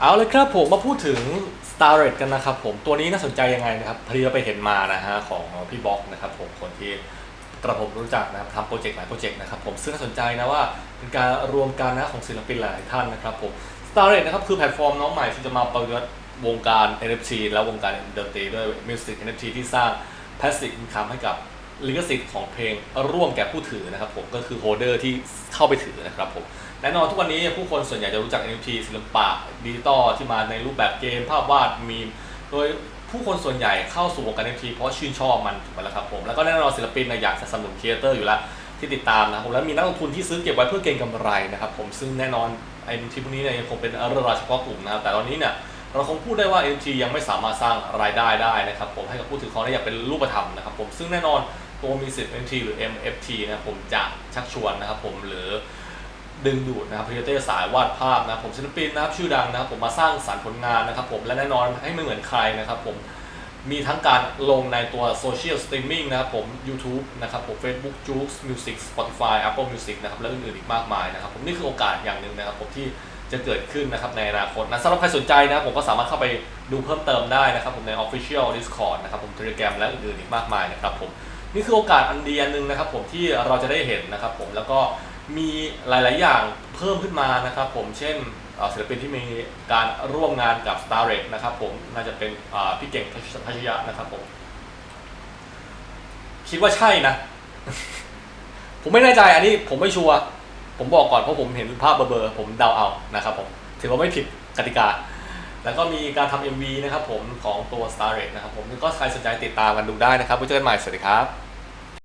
เอาเลยครับผมมาพูดถึง Star r e d กันนะครับผมตัวนี้น่าสนใจยังไงนะครับพอดีเราไปเห็นมานะฮะของพี่บ็อกนะครับผมคนที่กระผมรู้จักนะครับทำโปรเจกต์หลายโปรเจกต์นะครับผมซึ่งน่าสนใจนะว่าเป็นการรวมกันนะของศิลปินหลายท่านนะครับผม Star r e d นะครับคือแพลตฟอร์มน้องใหม่ที่จะมาประยุกต์วงการ NFT และวงการดนตรีด้วยมิวสิก NFT ที่สร้าง passive income ให้กับ ลิขสิทธิ์ของเพลงร่วมแก่ผู้ถือนะครับผมก็คือโฮเดอร์ที่เข้าไปถือนะครับผมแน่นอนทุกวันนี้ผู้คนส่วนใหญ่จะรู้จัก NFT ศิลปะดิจิตอลที่มาในรูปแบบเกมภาพวาดมีมโดยผู้คนส่วนใหญ่เข้าสู่วงการ NFT เพราะชื่นชอบมันถูกไหมล่ะครับผมแล้วก็แน่นอนศิลปินเนี่ยอยากจะสนับสนุนครีเอเตอร์อยู่แล้วที่ติดตามนะครับผมแล้วมีนักลงทุนที่ซื้อเก็บไว้เพื่อเก็งกำไรนะครับผมซึ่งแน่นอนไอ้ NFT พวกนี้เนี่ยยังคงเป็นเรื่องราวเฉพาะกลุ่มนะครับแต่ตอนนี้เนี่ย เราคงพูดได้ว่า NFT ยังไม่สามารถสร้างรายได้ได้นะครับผมให้กับผู้ถือครองได้อย่างเป็นรูปธรรมนะครับผมซึ่งแน่นอนตัวมีสิทธิ์ NFT หรือ MFT นะครับผมจะชักชวนนะครับผมหรือดึงดูดนะครับพรีเตอร์สายวาดภาพนะครับผมศิลปินนะครับชื่อดังนะครับผมมาสร้างสรรค์ผลงานนะครับผมและแน่นอนให้ไม่เหมือนใครนะครับผมมีทั้งการลงในตัวโซเชียลสตรีมมิ่งนะครับผม YouTube นะครับผม Facebook j u k e Music Spotify Apple Music นะครับและอื่นๆอีกมากมายนะครับผมนี่คือโอกาสอย่างหนึ่งนะครับผมที่ จะเกิดขึ้นนะครับในอนาคตนะสำหรับใครสนใจนะผมก็สามารถเข้าไปดูเพิ่มเติมได้นะครับผมใน Official Discord นะครับผม Telegram และอื่นๆอีกมากมายนะครับผมนี่คือโอกาสอันดีอันหนึงนะครับผมที่เราจะได้เห็นนะครับผมแล้วก็มีหลาย ๆ อย่างเพิ่มขึ้นมานะครับผมเช่นศิลปินที่มีการร่วมงานกับ Star r e นะครับผมน่าจะเป็นพี่เก่งพัชยะนะครับผมคิดว่าใช่นะ ผมไม่แน่ใจอันนี้ผมไม่ชัวร์ ผมบอกก่อนเพราะผมเห็นภาพเบอร์ผมเดาเอานะครับผมถือว่าไม่ผิดกติกา แล้วก็มีการทำ MV นะครับผมของตัว Star r e d นะครับผมก็ใครสนใจติดตามกันดูได้นะครับไว้เจอกันใหม่สวัสดีครับ